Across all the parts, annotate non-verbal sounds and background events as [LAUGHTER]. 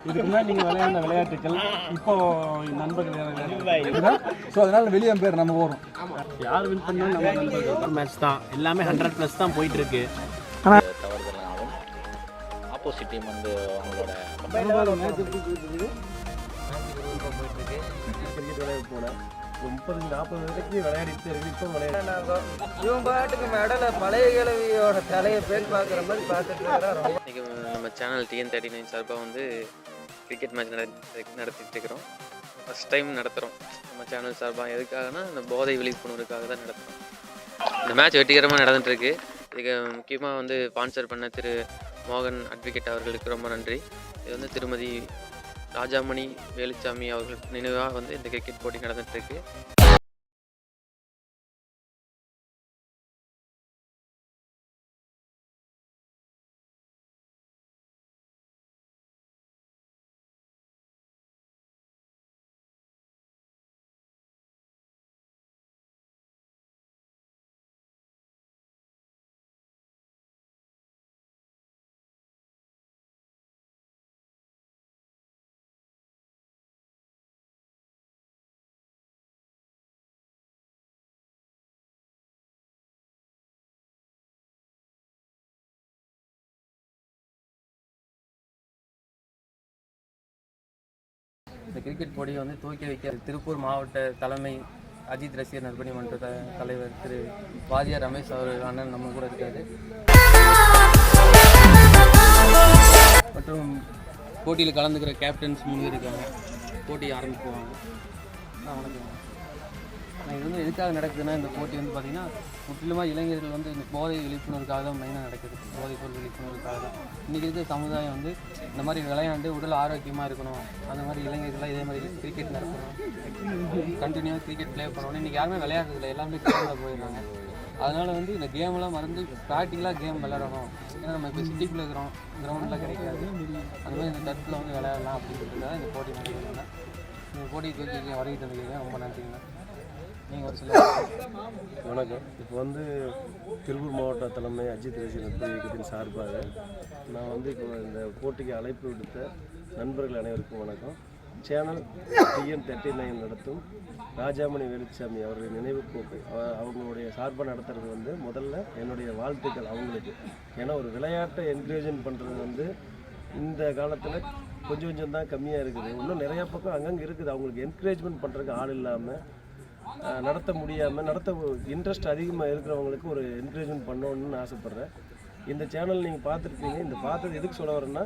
இதுக்கு முன்னாடி நீங்கள் விளையாண்ட விளையாட்டுகள் இப்போ நண்பர்கள் ஸோ அதனால வெளியே பேர் நம்ம வரும் யார் வின் பண்ணாலும் நம்ம நண்பர்கள் மேட்ச் தான். எல்லாமே ஹண்ட்ரட் ப்ளஸ் தான் போயிட்டு இருக்கு ஆப்போசிட் டீம் வந்து அவங்களோட முப்பது நாற்பது வரைக்கும் விளையாடிட்டு இருக்கு இப்போ விளையாட இவன் பாட்டுக்கு மெடல பழைய கிழவியோட தலையை பேர் பார்க்குற மாதிரி பார்த்துட்டு இருக்கிறான் இன்றைக்கி நம்ம சேனல் டிஎன் தேர்ட்டி நைன் சார்பாக வந்து கிரிக்கெட் மேட்ச் நட நடத்திட்டு இருக்கிறோம் ஃபஸ்ட் டைம் நடத்துகிறோம் நம்ம சேனல் சார்பாக எதுக்காகனா இந்த போதை விழிப்புணர்வுக்காக தான் நடத்துகிறோம் இந்த மேட்ச் வெற்றிகரமாக நடந்துட்டுருக்கு இதுக்கு முக்கியமாக வந்து ஸ்பான்சர் பண்ண திரு மோகன் அட்வொகேட் அவர்களுக்கு ரொம்ப நன்றி இது வந்து திருமதி ராஜாமணி வேலுச்சாமி அவர்கள் நினைவாக வந்து இந்த கிரிக்கெட் போட்டி நடந்துட்டு இந்த கிரிக்கெட் போட்டியை வந்து துவக்கி வைக்க திருப்பூர் மாவட்ட தலைமை அஜித் ரசிகர் நற்பணி மன்ற தலைவர் திரு வாதியார் ரமேஷ் அவர் அண்ணன் நம்ம கூட இருக்காரு. மற்றும் போட்டியில் கலந்துக்கிற கேப்டன்ஸ் மூணு இருக்காங்க. போட்டி ஆரம்பிக்குவாங்க. வணக்கம். இது வந்து எதுக்காக நடக்குதுன்னா இந்த போட்டி வந்து பார்த்திங்கன்னா முற்றிலுமாக இளைஞர்கள் வந்து இந்த போதை விழிப்புணர்வுக்காக தான் மெயினாக நடக்குது. போதைப் பொருள் விழிப்புணர்வுக்காக தான். இன்றைக்கி இருக்கிற சமுதாயம் வந்து இந்த மாதிரி விளையாண்டு உடல் ஆரோக்கியமாக இருக்கணும். அந்த மாதிரி இளைஞர்கள்லாம் இதே மாதிரி கிரிக்கெட் நடக்கணும் கண்டினியூவாக கிரிக்கெட் ப்ளே பண்ணணும் இன்றைக்கி யாருமே விளையாடுறதில்ல எல்லாமே கிரிக்கெட்டில் போயிடுறாங்க. அதனால் வந்து இந்த கேமெல்லாம் மறந்து ப்ராக்டிக்கலாக கேம் விளையாடணும். ஏன்னா நம்ம இப்போ சிட்டிக்குள்ளே இருக்கிறோம். கிரவுண்டில் கிடைக்காது. அந்த மாதிரி இந்த டர்ஃபில் வந்து விளையாடலாம் அப்படின்றதுக்காக இந்த போட்டி நடக்குதுங்க. இந்த போட்டி தூக்கி வருகை தந்துக்கிறீங்க ரொம்ப நன்றிங்க. வணக்கம். இப்போ வந்து திருப்பூர் மாவட்ட தலைமை அஜித் ரசிகர் நட்பு இயக்கத்தின் சார்பாக நான் வந்து இப்போ இந்த போட்டிக்கு அழைப்பு விடுத்த நண்பர்கள் அனைவருக்கும் வணக்கம். சேனல் டிஎன் தேர்ட்டி நைன் நடத்தும் ராஜாமணி வேலுச்சாமி அவர்களின் நினைவு கோப்பை. அவங்களுடைய சார்பாக நடத்துறது வந்து முதல்ல என்னுடைய வாழ்த்துக்கள் அவங்களுக்கு. ஏன்னா ஒரு விளையாட்டை என்கரேஜன் பண்ணுறது வந்து இந்த காலத்தில் கொஞ்சம் கொஞ்சம் தான் கம்மியாக இருக்குது. இன்னும் நிறையா பக்கம் அங்கங்கே இருக்குது. அவங்களுக்கு என்கரேஜ்மெண்ட் பண்ணுறதுக்கு ஆள் இல்லாமல் நடத்த முடியாமல் நடத்த இன்ட்ரெஸ்ட் அதிகமாக இருக்கிறவங்களுக்கு ஒரு என்கரேஜ்மெண்ட் பண்ணணும்னு ஆசைப்பட்றேன். இந்த சேனல் நீங்கள் பார்த்துருப்பீங்க. இந்த பார்த்தது எதுக்கு சொல்ல வரேன்னா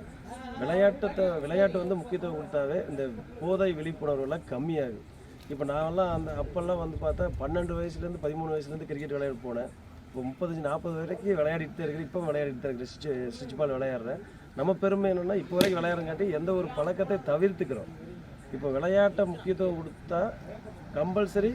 விளையாட்டத்தை விளையாட்டு வந்து முக்கியத்துவம் கொடுத்தாவே இந்த போதை விழிப்புணர்வுலாம் கம்மியாகும் இப்போ நான்லாம் அந்த அப்போல்லாம் வந்து பார்த்தா பன்னெண்டு வயசுலேருந்து பதிமூணு வயசுலேருந்து கிரிக்கெட் விளையாட போனேன். இப்போ முப்பத்தஞ்சு நாற்பது வரைக்கும் விளையாடிட்டு தான் இருக்கிறேன். இப்போ விளையாடிட்டு தான் இருக்கிறேன். ஸ்விட்ச் ஸ்விட்ச் பால் விளையாடுறேன். நம்ம பெருமை என்னென்னா இப்போ வரைக்கும் விளையாடுறங்காட்டி எந்த ஒரு பழக்கத்தை தவிர்த்துக்கிறோம். இப்போ விளையாட்டை முக்கியத்துவம் கொடுத்தா கம்பல்சரி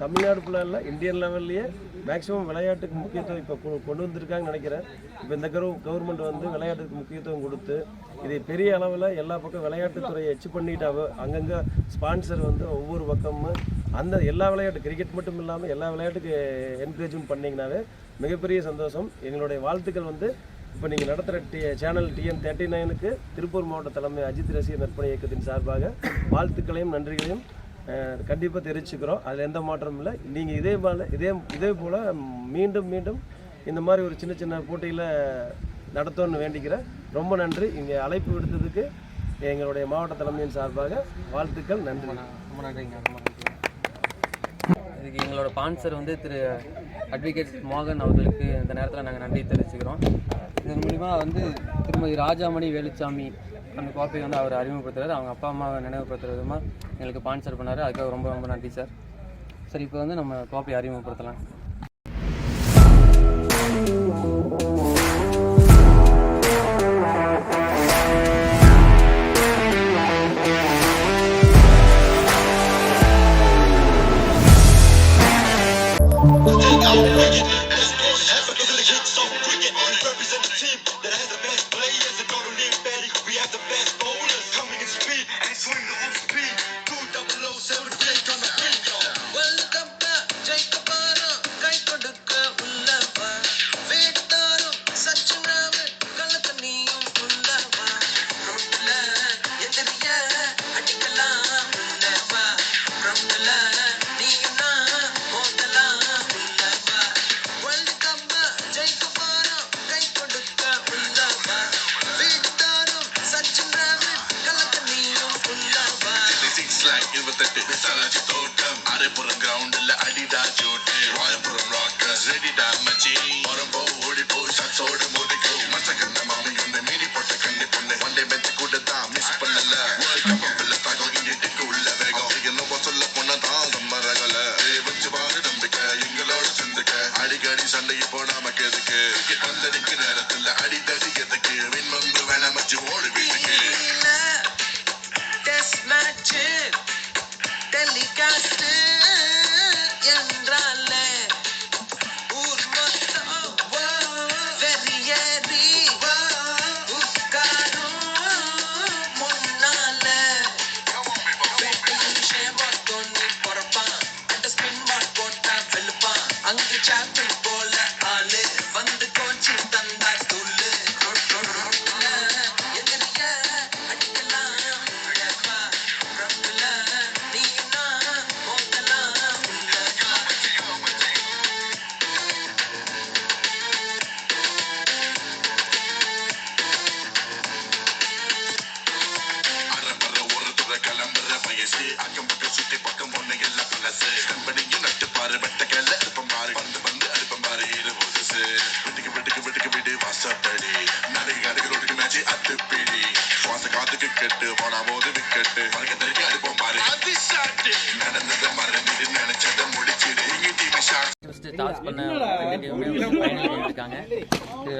தமிழ்நாடு ஃபுல்லாக இல்லை இந்தியன் லெவல்லையே மேக்ஸிமம் விளையாட்டுக்கு முக்கியத்துவம் இப்போ கொ- கொண்டு வந்திருக்காங்கன்னு நினைக்கிறேன். இப்போ இந்த கரு கவர்மெண்ட் வந்து விளையாட்டுக்கு முக்கியத்துவம் கொடுத்து இது பெரிய அளவில் எல்லா பக்கம் விளையாட்டுத்துறையை எச்சு பண்ணிட்டாவோ அங்கங்கே ஸ்பான்சர் வந்து ஒவ்வொரு பக்கமும் அந்த எல்லா விளையாட்டு கிரிக்கெட் மட்டும் இல்லாமல் எல்லா விளையாட்டுக்கு என்கரேஜ்மெண்ட் பண்ணிங்கனாவே மிகப்பெரிய சந்தோஷம். எங்களுடைய வாழ்த்துக்கள் வந்து இப்போ நீங்கள் நடத்துகிற டி சேனல் டிஎன் தேர்ட்டி நைனுக்கு திருப்பூர் மாவட்ட தலைமை அஜித் ரசிகர் நற்பணி இயக்கத்தின் சார்பாக வாழ்த்துக்களையும் நன்றிகளையும் கண்டிப்பாக தெரிவிச்சுக்கிறோம். அதில் எந்த மாற்றமும் இல்லை. நீங்கள் இதே போல் இதே இதே போல் மீண்டும் மீண்டும் இந்த மாதிரி ஒரு சின்ன சின்ன போட்டியில் நடத்தோன்னு வேண்டிக்கிறேன். ரொம்ப நன்றி. இங்கே அழைப்பு விடுத்ததுக்கு எங்களுடைய மாவட்ட தலைமையின் சார்பாக வாழ்த்துக்கள். நன்றி. ரொம்ப நன்றிங்க. ரொம்ப நன்றி இதுக்கு எங்களோட ஸ்பான்சர் வந்து திரு அட்வொகேட் மோகன் அவர்களுக்கு இந்த நேரத்தில் நாங்கள் நன்றி தெரிவிச்சுக்கிறோம். இதன் மூலிமா வந்து திருமதி ராஜாமணி வேலுச்சாமி அந்த கோப்பையை வந்து அவர் அறிமுகப்படுத்துறாரு அவங்க அப்பா அம்மாவை நினைவுபடுத்துற விதமாக எங்களுக்கு ஸ்பான்சர் பண்ணார். அதுக்காக ரொம்ப ரொம்ப நன்றி சார். சரி இப்போ வந்து நம்ம கோப்பையை அறிமுகப்படுத்தலாம்.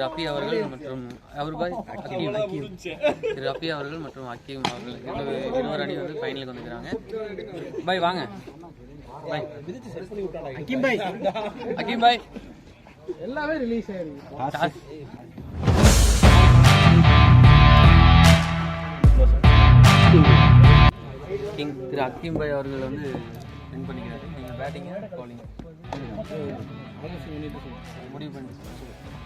திரு அவர்கள் மற்றும் அவர் பாய் அக்கீம் திரு ரஃபி அவர்கள் மற்றும் அக்கீம் அவர்கள். இருவர் அணி வந்து ஃபைனலுக்கு வந்துருக்காங்க. பாய் வாங்க. பாய். அக்கீம் பாய். அக்கீம் பாய். எல்லாமே ரிலீஸ் ஆயிருக்கு டாஸ். கிங் திரு அக்கீம் பாய் அவர்கள் வந்து வின் பண்ணிக்கிறாரு. நீங்கள் பேட்டிங்க பவுலிங் முடிவு பண்ணி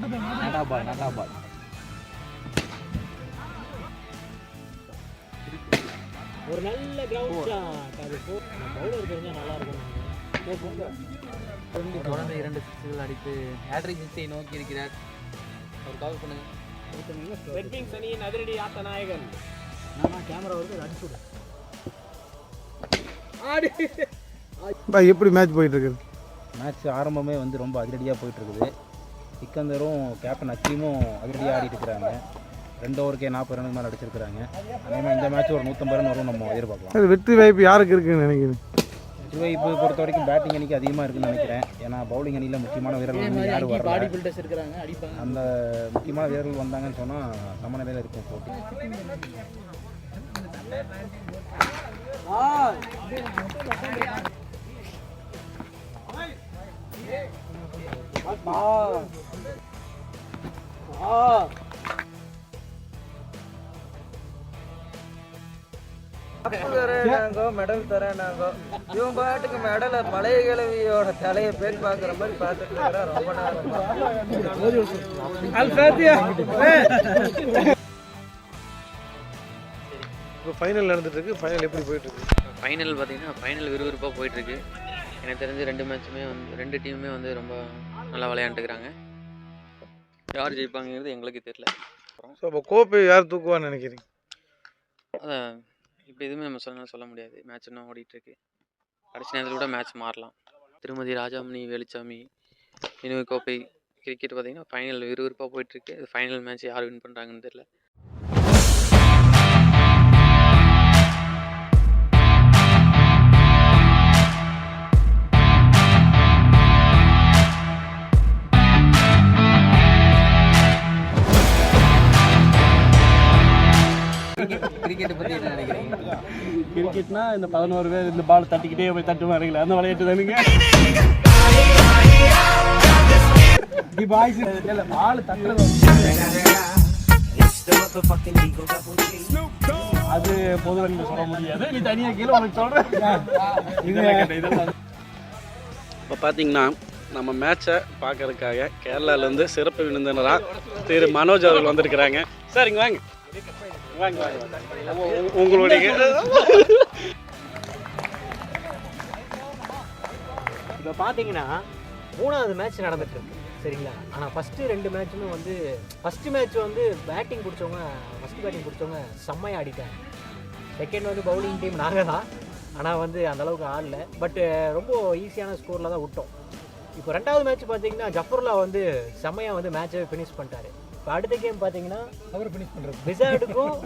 எல்லாம் எல்லாம் ட்ரெஸ் எல்லாம் கத்துங்க எல்லாம் போனது இதாக நடக்குது நட்டா பால் நட்டா பால் தொடர்ந்து இரண்டு சிக்ஸுகள் அடித்து ஹேட்ரிக் சிக்ஸை நோக்கி இருக்கிறார். அவர் கவர் பண்ணுங்க. ரெட்விங்ஸ் அணியின் அதிரடி ஆட்ட நாயகன் எப்படி மேட்ச் போயிட்டு இருக்குது? மேட்ச் ஆரம்பமே வந்து ரொம்ப அதிரடியாக போயிட்டு இருக்குது. சிக்கந்தரும் கேப்டன் அக்கீமும் அதிரடியாக ஆடிட்டு இருக்கிறாங்க. ரெண்டு ஓவருக்கே நாற்பது ரனுக்கு மேலே அடிச்சிருக்கிறாங்க. அதே மாதிரி இந்த மேட்ச் ஒரு நூற்றம்பது ரன் வரும் நம்ம எதிர்பார்க்கலாம். வெற்றி வாய்ப்பு யாருக்கு இருக்குன்னு நினைக்கிறேன் இப்போ பொறுத்த வரைக்கும் பேட்டிங் அணிக்கு அதிகமாக இருக்குன்னு நினைக்கிறேன். ஏன்னா பவுலிங் அணியில் முக்கியமான வீரர்கள் இருக்கிறாங்க அடிப்பாங்க. அந்த முக்கியமான வீரர்கள் வந்தாங்கன்னு சொன்னால் சமநிலையில் இருக்கும் போட்டி. தரேனாங்கோ மெடல் தரேனாங்கோ. இவன் பாட்டுக்கு மெடலை பழைய கிழவியோட தலையை பேர் பார்க்குற மாதிரி பார்த்துட்டு இருக்கிறான் ரொம்ப நேரம் இப்போ ஃபைனல் நடந்துட்டு இருக்கு. ஃபைனல் எப்படி போயிட்டு இருக்கு? ஃபைனல் பார்த்தீங்கன்னா ஃபைனல் விறுவிறுப்பாக போயிட்டுருக்கு எனக்கு தெரிஞ்சு ரெண்டு மேட்சுமே வந்து ரெண்டு டீமுமே வந்து ரொம்ப நல்லா விளையாண்டுக்கிறாங்க. யார் ஜெயிப்பாங்கிறது எங்களுக்கு தெரியல. ஸோ அப்போ கோப்பை யார் தூக்குவான்னு நினைக்கிறீங்க? அதான் இப்போ எதுவுமே நம்ம சொல்ல சொல்ல முடியாது. மேட்ச் இன்னும் ஓடிட்டுருக்கு. கடைசி நேரத்தில் கூட மேட்ச் மாறலாம். திருமதி ராஜாமணி வேலுச்சாமி நினைவு கோப்பை கிரிக்கெட் பார்த்தீங்கன்னா ஃபைனல் விறுவிறுப்பாக போயிட்டுருக்கு. ஃபைனல் மேட்ச் யார் வின் பண்ணுறாங்கன்னு தெரியல. கிரிக்கெட்டை பற்றி என்ன நினைக்கிறீங்க? கிரிக்கெட்னா இந்த பதினோரு பேர் இந்த பால் தட்டிக்கிட்டே போய் தட்டு வரீங்களா அந்த விளையாட்டு தானுங்க. பாய்ஸ் [LAUGHS] இல்ல பால் தட்டுறது அது பொது வழியில் சொல்ல முடியாது. நீ தனியாக கீழே உனக்கு சொல்கிறேன் இப்போ பார்த்தீங்கன்னா நம்ம மேட்சை பார்க்கறதுக்காக கேரளாலேருந்து சிறப்பு விருந்தினராக திரு மனோஜ் அவர்கள் வந்திருக்கிறாங்க. சார் இங்கே வாங்க. உங்களுடைய இப்போ பார்த்தீங்கன்னா மூணாவது மேட்ச் நடந்துட்டு இருக்கு. சரிங்களா? ஆனால் ஃபஸ்ட்டு ரெண்டு மேட்சுமே வந்து ஃபஸ்ட்டு மேட்ச் வந்து பேட்டிங் பிடிச்சவங்க ஃபஸ்ட்டு பேட்டிங் பிடிச்சவங்க செம்மையாக ஆடிட்டாங்க. செகண்ட் வந்து பவுலிங் டீம் நாங்கள் தான். ஆனால் வந்து அந்தளவுக்கு ஆடலை. ஆடல பட்டு ரொம்ப ஈஸியான ஸ்கோரில் தான் விட்டோம். இப்போ ரெண்டாவது மேட்ச் பார்த்தீங்கன்னா ஜஃபர்லா வந்து செம்மையாக வந்து மேட்சை ஃபினிஷ் பண்ணிட்டாரு. இப்போ அடுத்த கேம் பார்த்தீங்கன்னா அவர் ஃபினிஷ் பண்ணுறது விசார்டுக்கும்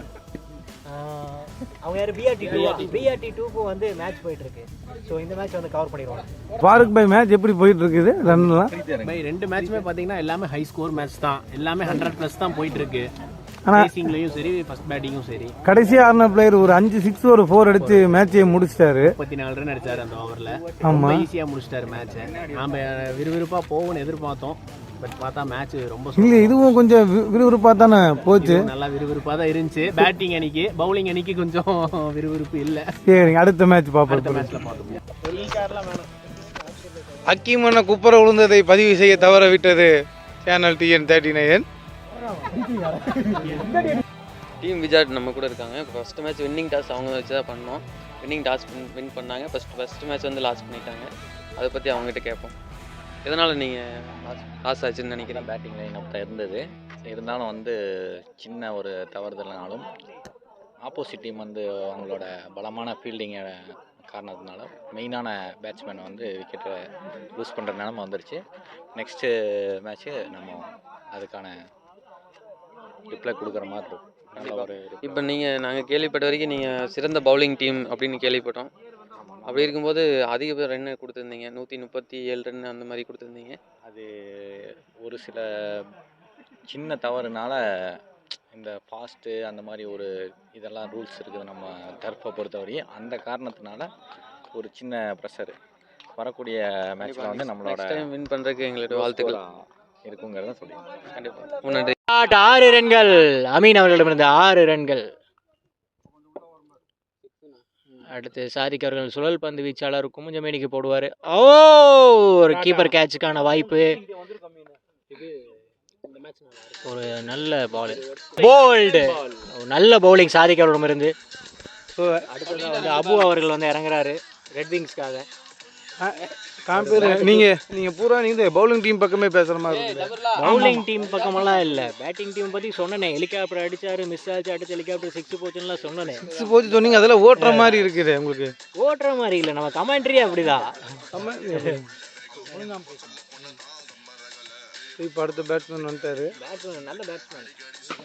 அவங்க யார்? பிஆர்டி டூ பிஆர்டி டூக்கும் வந்து மேட்ச் போயிட்டு இருக்கு ஸோ இந்த மேட்ச் வந்து கவர் பண்ணிடுவாங்க ஃபாரூக் பாய் மேட்ச் எப்படி போயிட்டு இருக்குது ரன்லாம் பை ரெண்டு மேட்ச்மே பார்த்தீங்கன்னா எல்லாமே ஹை ஸ்கோர் மேட்ச் தான். எல்லாமே ஹண்ட்ரட் ப்ளஸ் தான் போயிட்டு இருக்கு பேசிங்லையும் சரி ஃபர்ஸ்ட் பேட்டிங்கும் சரி. கடைசி ஆடின பிளேயர் ஒரு அஞ்சு சிக்ஸ் ஒரு ஃபோர் அடிச்சு மேட்சையை முடிச்சிட்டாரு. முப்பத்தி நாலு ரன் அடிச்சாரு அந்த ஓவரில் ஆமா. ரொம்ப ஈஸியாக முடிச்சிட்டாரு மேட்சை நாம விறுவிறுப்பாக போகும்னு எதிர்பார்த்தோம். பட் பார்த்தா மேட்ச் ரொம்ப இல்லை இதுவும் கொஞ்சம் வி- விறுவிறுப்பா தானே போச்சு? நல்லா விறுவிறுப்பாக தான் இருந்துச்சு. பேட்டிங் அன்னைக்கு பவுலிங் அன்னைக்கு கொஞ்சம் விறுவிறுப்பு இல்லை. சரிங்க அடுத்த மேட்ச் அடுத்த பார்ப்போம். மேட்ச்சில் பார்த்துப்போம் அக்கிமன குப்புற விழுந்ததை பதிவு செய்ய தவற விட்டது channel TN thirty nine team விஜாட் நம்ம கூட இருக்காங்க. ஃபஸ்ட் மேட்ச் வின்னிங் டாஸ் அவங்க வச்சு தான் பண்ணோம் வின்னிங் டாஸ் வின் பண்ணாங்க. ஃபஸ்ட் ஃபஸ்ட் மேட்ச் வந்து லாஸ் பண்ணிட்டாங்க. அதை பற்றி அவங்ககிட்ட கேட்போம். எதனால் நீங்கள் லாஸ் ஆச்சுன்னு நினைக்கிறேன் பேட்டிங் லைன் அப் இருந்தது. இருந்தாலும் வந்து சின்ன ஒரு தவறுதல்னாலும் ஆப்போசிட் டீம் வந்து அவங்களோட பலமான ஃபீல்டிங்கை காரணத்தினால மெயினான பேட்ஸ்மேன் வந்து விக்கெட்டை லூஸ் பண்ணுற நிலமை வந்துருச்சு. நெக்ஸ்ட்டு மேட்ச்சு நம்ம அதுக்கான ரிப்ளை கொடுக்குற மாதிரி இருக்கும். இப்போ நீங்கள் நாங்கள் கேள்விப்பட்ட வரைக்கும் நீங்கள் சிறந்த பவுலிங் டீம் அப்படின்னு கேள்விப்பட்டோம். அப்படி இருக்கும்போது அதிக ரன் கொடுத்துருந்தீங்க. நூற்றி முப்பத்தி ஏழு ரன் அந்த மாதிரி கொடுத்துருந்தீங்க. அது ஒரு சில சின்ன தவறுனால இந்த ஃபாஸ்ட்டு அந்த மாதிரி ஒரு இதெல்லாம் ரூல்ஸ் இருக்குது நம்ம டர்ஃபை பொறுத்தவரையும். அந்த காரணத்தினால ஒரு சின்ன ப்ரெஷர் வரக்கூடிய மேட்ச்சில் வந்து நம்மளோட நெக்ஸ்ட் டைம் வின் பண்ணுறதுக்கு எங்களோட வாழ்த்துக்கள். இருக்குங்கிறத சொல்லி கண்டிப்பாக ஆறு ரன்கள். அமீன் அவர்களிடமிருந்து ஆறு ரன்கள். அடுத்து சாதிக் அவர்கள் சுழல் பந்து வீச்சாளர் குமுஞ்சமேனிக்கு போடுவார். ஓ! ஒரு கீப்பர் கேட்சுக்கான வாய்ப்பு. ஒரு நல்ல பால் போல்டு நல்ல பவுலிங் சாதிக் அவர்களிடமிருந்து அடுத்தது வந்து அபு அவர்கள் வந்து இறங்குறாரு. ரெட் விங்ஸ்க்காக காம்பேர் நீங்க நீங்க பூரா நீங்க பவுலிங் டீம் பக்கமே பேசுற மாதிரி இருக்குது பவுலிங் டீம் பக்கமெல்லாம் இல்ல. பேட்டிங் டீம் பத்தி சொன்னனே. ஹெலிகாப்டர் அடிச்சாரு மிஸ் ஆச்சு அடுத்து ஹெலிகாப்டர் சிக்ஸ் போச்சுன்னு சொன்னனே. சிக்ஸ் போச்சு சொன்னீங்க அதெல்லாம் ஓட்டுற மாதிரி இருக்குது உங்களுக்கு. ஓட்டுற மாதிரி இல்ல. நம்ம கமெண்ட்ரி அப்படிதான். இப்போ அடுத்த பேட்ஸ்மேன் வந்துட்டாரு. பேட்ஸ்மேன் நல்ல பேட்ஸ்மேன்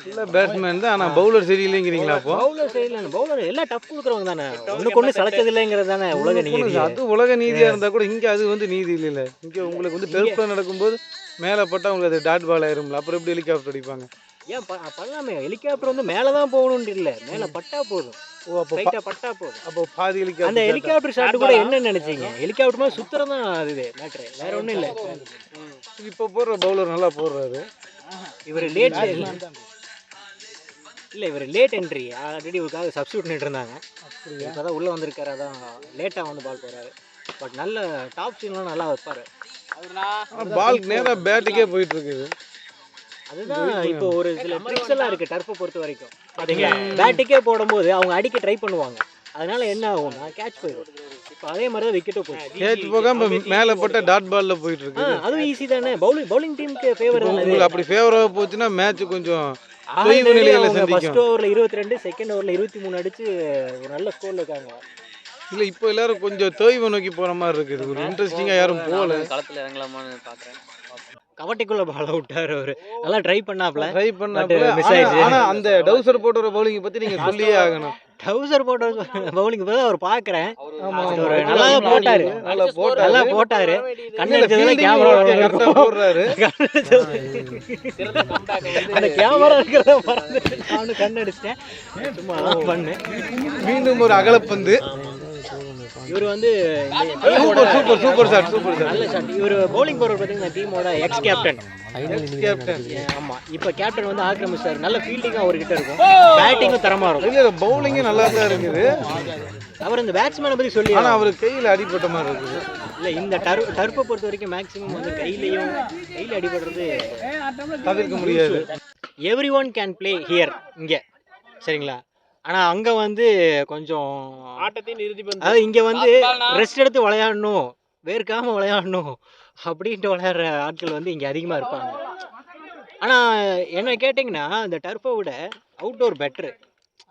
நல்ல பேட்ஸ்மேன் தான். ஆனா பவுலர் சரியில்லைங்கிறீங்களா அப்போ? பவுலர் சரியில்லை பவுலர் எல்லாம் டஃப் கொடுக்குறவங்க தானே. ஒண்ணுக்கு ஒண்ணு சளைச்சது இல்லைங்கிறது தானே உலக நீதி. அது உலக நீதியா இருந்தா கூட இங்க அது வந்து நீதி இல்லைல்ல. இங்க உங்களுக்கு வந்து டெர்ஃப்ல நடக்கும்போது மேல பட்டா உங்களுக்கு அது டாட் பால் ஆயிரும்ல. அப்புறம் எப்படி ஹெலிகாப்டர் அடிப்பாங்க? ஏன் பண்ணலாமே. ஹெலிகாப்டர் வந்து மேல தான் போகணும்னு இல்ல. மேல பட்டா போதும். ஓ அப்போ ரைட்டா பட்டா போதும். அப்போ பாதி அந்த ஹெலிகாப்டர் ஹெலிகாப்டர் ஷாட் கூட என்ன நினைச்சீங்க? ஹெலிகாப்டர் மாதிரி சுத்துறது தான் அது மேட்ரு வேற ஒண்ணும் இல்ல. இப்போ போடுற பவுலர் நல்லா போடுறாரு. இவர் லேட் இல்ல இவர் லேட் என்ட்ரி ஆல்ரெடி இவருக்காக சப்ஸ்டியூட் நின்று இருந்தாங்க. இப்போ தான் உள்ளே வந்திருக்காரு அதான் லேட்டாக வந்து பால் போறாரு. பட் நல்ல டாப் சீன்லாம் நல்லா வைப்பாரு. பால் நேரா பேட்டுக்கே போயிட்டு இருக்குது. அதுதான் இப்போ ஒரு சில ட்ரிக்ஸ் எல்லாம் இருக்கு டர்ஃபை பொறுத்த வரைக்கும். பாத்தீங்க பேட்டுக்கே போடும்போது அவங்க அடிக்க ட்ரை பண்ணுவாங்க. அதனால என்ன ஆகும்னா கேட்ச் போயிடும். இப்போ அதே மாதிரி தான் விக்கெட்டும் போயிடுச்சு. கேட்ச் போகாம மேல பட்ட டாட் பால்ல போயிட்டு ஆ, இருக்குது அதுவும் ஈஸி தானே. பவுலிங் பவுலிங் டீமுக்கு ஃபேவர் உங்களுக்கு அப்படி ஃபேவரா போச்சுன்னா மேட்ச் கொஞ்சம் ஃபர்ஸ்ட் ஓவரில் இருபத்தி ரெண்டு செகண்ட் ஓவரில் இருபத்தி மூணு அடிச்சு ஒரு நல்ல ஸ்கோர்ல இருக்காங்க. இல்ல இப்போ எல்லாரும் கொஞ்சம் தொய்வு நோக்கி போற மாதிரி இருக்குது. ஒரு இன்ட்ரெஸ்டிங்கா யாரும் போகல. களத்தில் இறங்கலாமான்னு பார்க்குறேன் கவட்டைக்குள்ள பால விட்டாரு அவரு. நல்லா ட்ரை பண்ணாப்ல. ட்ரை miss ஆனா- ஆயிடுச்சு. ஆனா அந்த டவுசர் போட்டு வர பவுலிங் பத்தி நீங்க [LAUGHS] சொல்லியே ஆகணும். டவுசர் போட்ட பவுலிங் போது அவர் பாக்குறேன். ஒரு நல்லா போட்டாரு. நல்லா போட்டாரு. நல்லா போட்டாரு. கண்ணு கேமரா போடுறாரு. [LAUGHS] அந்த கேமரா இருக்கிறத மறந்து நானும் கண்ணு அடிச்சிட்டேன். சும்மா அதான் பண்ணு. மீண்டும் ஒரு அகலப்பந்து. இவர் வந்து super super super shot super shot நல்ல ஷாட் இவர் பவுலிங் போடுறது பார்த்தீங்கன்னா டீமோட எக்ஸ் கேப்டன் கேப்டன் ஆமா. இப்போ கேப்டன் வந்து ஆக்கிரமிச்சார் நல்ல ஃபீல்டிங்கும் அவர்கிட்ட இருக்கும். பேட்டிங்கும் தரமா இருக்கும். இல்ல பவுலிங்கே நல்லா தான் இருக்குது. அவர் இந்த பேட்ஸ்மேனை பத்தி சொல்லி ஆனா அவர் கையில அடிபட்ட மாதிரி இருக்குது. இல்ல இந்த டர் டர்ப்பை பொறுத்த வரைக்கும் மேக்ஸிமம் வந்து கையிலையும் கையில அடிபடுறது தவிர்க்க முடியாது. Every one can play here இங்க. சரிங்களா? ஆனா அங்க வந்து கொஞ்சம் ஆட்டத்தையும் நிறுத்தி அதாவது இங்க வந்து ரெஸ்ட் எடுத்து விளையாடணும். வேர்க்காம விளையாடணும். அப்படின்ட்டு விளையாடுற ஆட்கள் வந்து இங்க அதிகமா இருப்பாங்க. ஆனா என்ன கேட்டிங்கன்னா இந்த டர்ஃபை விட அவுட்டோர் பெட்ரு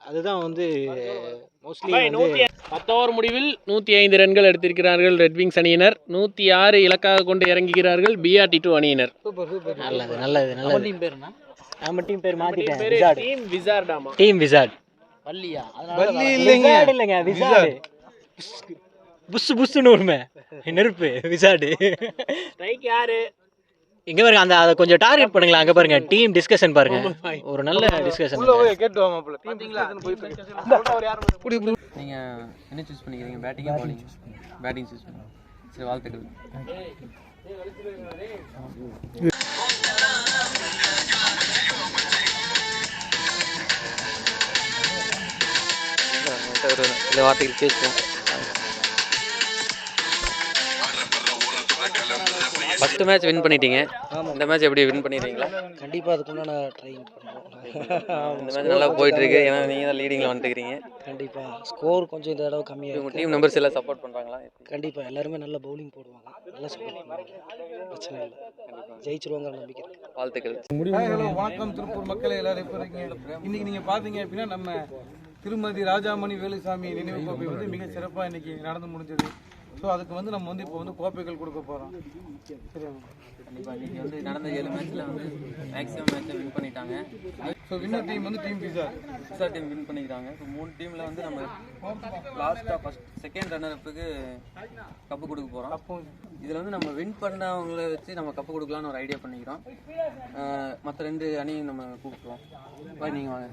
அதுதான் வந்து மோஸ்ட்லி வந்து பத்து ஓவர் முடிவில் நூற்றி ஐந்து ரன்கள் எடுத்திருக்கிறார்கள் ரெட் விங்ஸ் அணியினர். நூற்றி ஆறு இலக்காக கொண்டு இறங்குகிறார்கள் பிஆர்டி டூ அணியினர். சூப்பர் சூப்பர் நல்லது நல்லது நல்லது. டீம் பேருண்ணா நம்ம டீம் பேர் மாத்திட்டேன். விசார்டு டீம் விசார்டாமா டீம் விசார்ட் இல்லைங்க. இல்லைங்க விசார்டு புஸ் புஸ்ஸுன்னு உரிமை [LAUGHS] நெருப்பு ஸ்ட்ரைக் யாரு? இங்க பாருங்க அந்த அதை கொஞ்சம் டார்கெட் பண்ணுங்களேன். அங்க பாருங்க டீம் டிஸ்கஷன் பாருங்க. ஒரு நல்ல டிஸ்கஷன் கேட்டு டீம் என்ன சூஸ் பண்ணிக்கிறீங்க? Batting bowling. பேட்டிங் சூஸ் பண்ணுங்க. சரி வாழ்த்துக்கள். ஒரு சில வார்த்தைகள் பேசுவோம். ஃபஸ்ட்டு மேட்ச் வின் பண்ணிட்டீங்க. இந்த மேட்ச் எப்படி வின் பண்ணிடுறீங்களா? கண்டிப்பாக அதுக்குண்டான ட்ரைங் பண்ணுறோம் இந்த மேட்ச் நல்லா போயிட்டு இருக்கு. ஏன்னா நீங்கள் தான் லீடிங்கில் வந்துட்டுக்கிறீங்க கண்டிப்பாக ஸ்கோர் கொஞ்சம் இந்த தடவை கம்மியாக உங்கள் டீம் மெம்பர்ஸ் எல்லாம் சப்போர்ட் பண்ணுறாங்களா கண்டிப்பாக எல்லாருமே நல்ல பவுலிங் போடுவாங்க. நல்லா சப்போர்ட் பண்ணுவாங்க பிரச்சனை இல்லை. ஜெயிச்சிருவாங்கிற நம்பிக்கை வாழ்த்துக்கள். வணக்கம் திருப்பூர் மக்களே எல்லாரும் எப்படி இருக்கீங்க? இன்னைக்கு நீங்க பாத்தீங்க அப்படின்னா நம்ம திருமதி ராஜாமணி வேலுசாமி நினைவு கோப்பை வந்து மிக சிறப்பா இன்னைக்கு நடந்து முடிஞ்சது. ஸோ அதுக்கு வந்து நம்ம வந்து இப்போ வந்து கோப்பைகள் கொடுக்க போறோம். சரியா? கண்டிப்பாக இன்றைக்கி வந்து நடந்த ஏழு மேட்ச்சில் வந்து மேக்ஸிமம் மேட்ச்சை வின் பண்ணிட்டாங்க. ஸோ வின்னர் டீம் வந்து team pizza pizza team win பண்ணிக்கிறாங்க. இப்போ மூணு டீமில் வந்து நம்ம லாஸ்ட்டாக ஃபஸ்ட் செகண்ட் ரன்னரப்புக்கு கப்பு கொடுக்க போகிறோம் அப்போ இதில் வந்து நம்ம வின் பண்ணவங்கள வச்சு நம்ம கப்பு கொடுக்கலான்னு ஒரு ஐடியா பண்ணிக்கிறோம். மற்ற ரெண்டு அணியும் நம்ம கூப்பிட்டுருவோம். பாய் நீங்கள் வாங்க.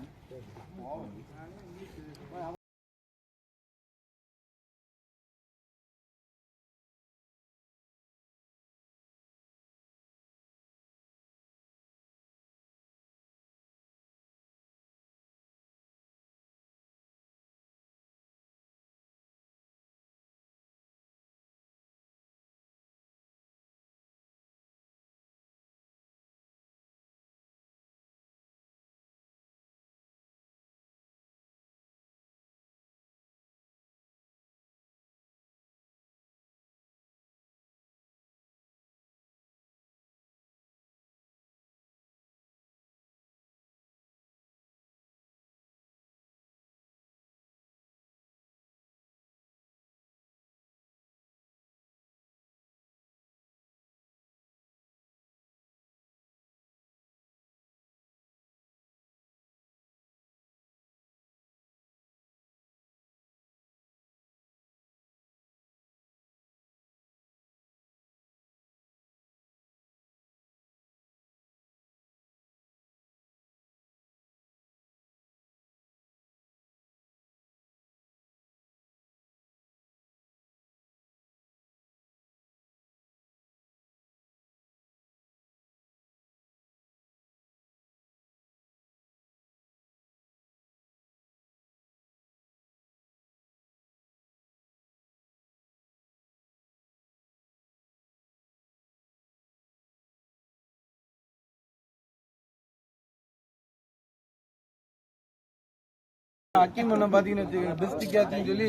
அக்கீம் அண்ணன் பார்த்தீங்கன்னு பெஸ்ட் கேட்ச்னு சொல்லி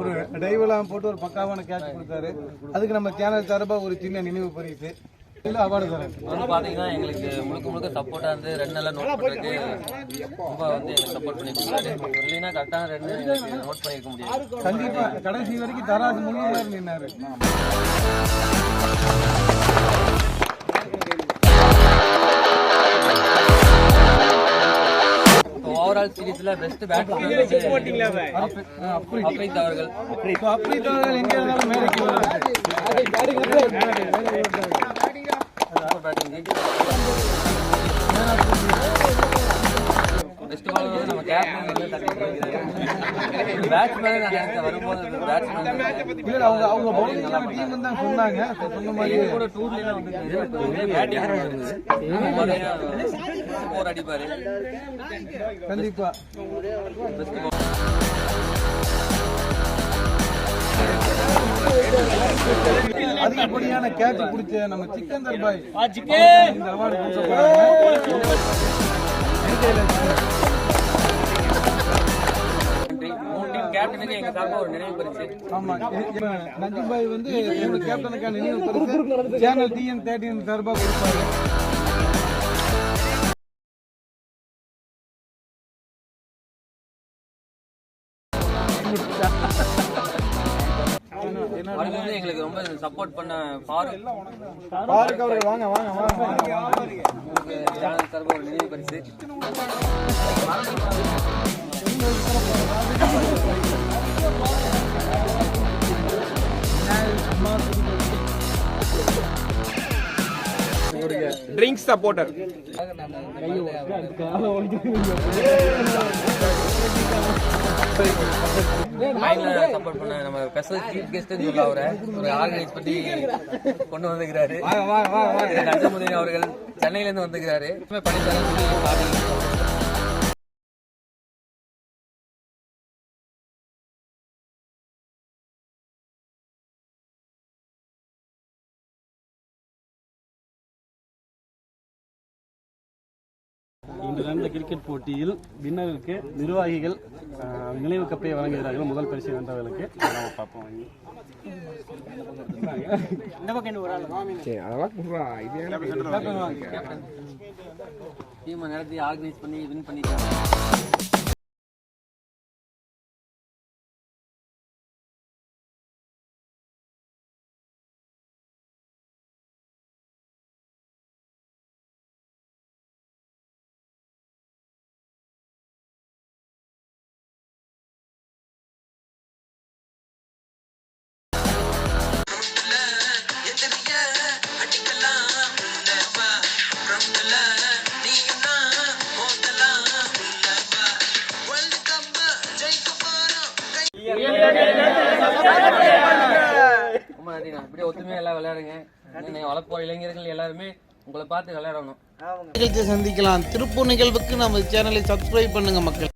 ஒரு டைவெல்லாம் போட்டு ஒரு பக்காவான கேட்ச் கொடுத்தாரு. அதுக்கு நம்ம சேனல் சார்பாக ஒரு சின்ன நினைவு பரிசு. பார்த்தீங்கன்னா எங்களுக்கு முழுக்க முழுக்க சப்போர்ட்டாக இருந்து எல்லாம் நோட் பண்ணுறதுக்கு ரொம்ப வந்து எங்களுக்கு சப்போர்ட் பண்ணி கொடுத்தாரு. இல்லைன்னா எங்களுக்கு நோட் பண்ணியிருக்க முடியாது. கண்டிப்பா. கடைசி வரைக்கும் தராசு முன்னாடி நின்னாரு. ஓவரால் சீரீஸில் பெஸ்ட் பேட்ஸ்மேன் அப்ரீத் அவர்கள். அப்படி தான் எங்கே இருந்தாலும் வந்து பேட்ஸ்மேன் நான் வரும்போது அவங்க அவங்க டீம் தான் சொன்னாங்க சொன்ன மாதிரி கூட டூர்லாம் வந்து அடிப்பாரு கண்டிப்பா. அதிகப்படியான கேட்ச் பிடிச்ச நம்ம சிக்கந்தர் பாய் இந்த அவார்டு கேப்டனுக்கு எங்க சார்பாக ஒரு நினைவு பரிசு. ஆமா இப்ப நஜீப் பாய் வந்து எங்க கேப்டனுக்கான நினைவு பரிசு. சேனல் டிஎன் தேர்ட்டின் கொடுப்பாரு. வந்து எங்களுக்கு ரொம்ப சப்போர்ட் பண்ண ஃபாரூக் பாருங்க அவர்கள் வாங்க வாங்க வாங்க. சார்பாக ஒரு நினைவு பரிசு. ட்ரிங்க்ஸ் சப்போர்ட்டர் சப்போர்ட் பண்ண நம்ம ஸ்பெஷல் சீஃப் கெஸ்ட்னு சொல்ல அவரை. ஒரு ஆர்கனைஸ் பண்ணி கொண்டு வந்துக்கிறாரு நஜமுதீன் அவர்கள் சென்னையில இருந்து வந்துக்கிறாரு சொல்லி கிரிக்கெட் போட்டியில் வின்னருக்கு நிர்வாகிகள் நினைவு கப்பை வழங்குகிறார்கள் முதல் பரிசு வென்றவர்களுக்கு பார்ப்போம். டீமை நடத்தி ஆர்கனைஸ் பண்ணி வின் பண்ணிட்டாங்க. இப்படியே ஒத்துமையா எல்லாம் விளையாடுங்க. இன்னும் வளர்ப்போற இளைஞர்கள் எல்லாருமே உங்களை பார்த்து விளையாடணும். சந்திக்கலாம். திருப்பூர் நிகழ்வுக்கு நம்ம சேனலை சப்ஸ்கிரைப் பண்ணுங்க மக்கள்.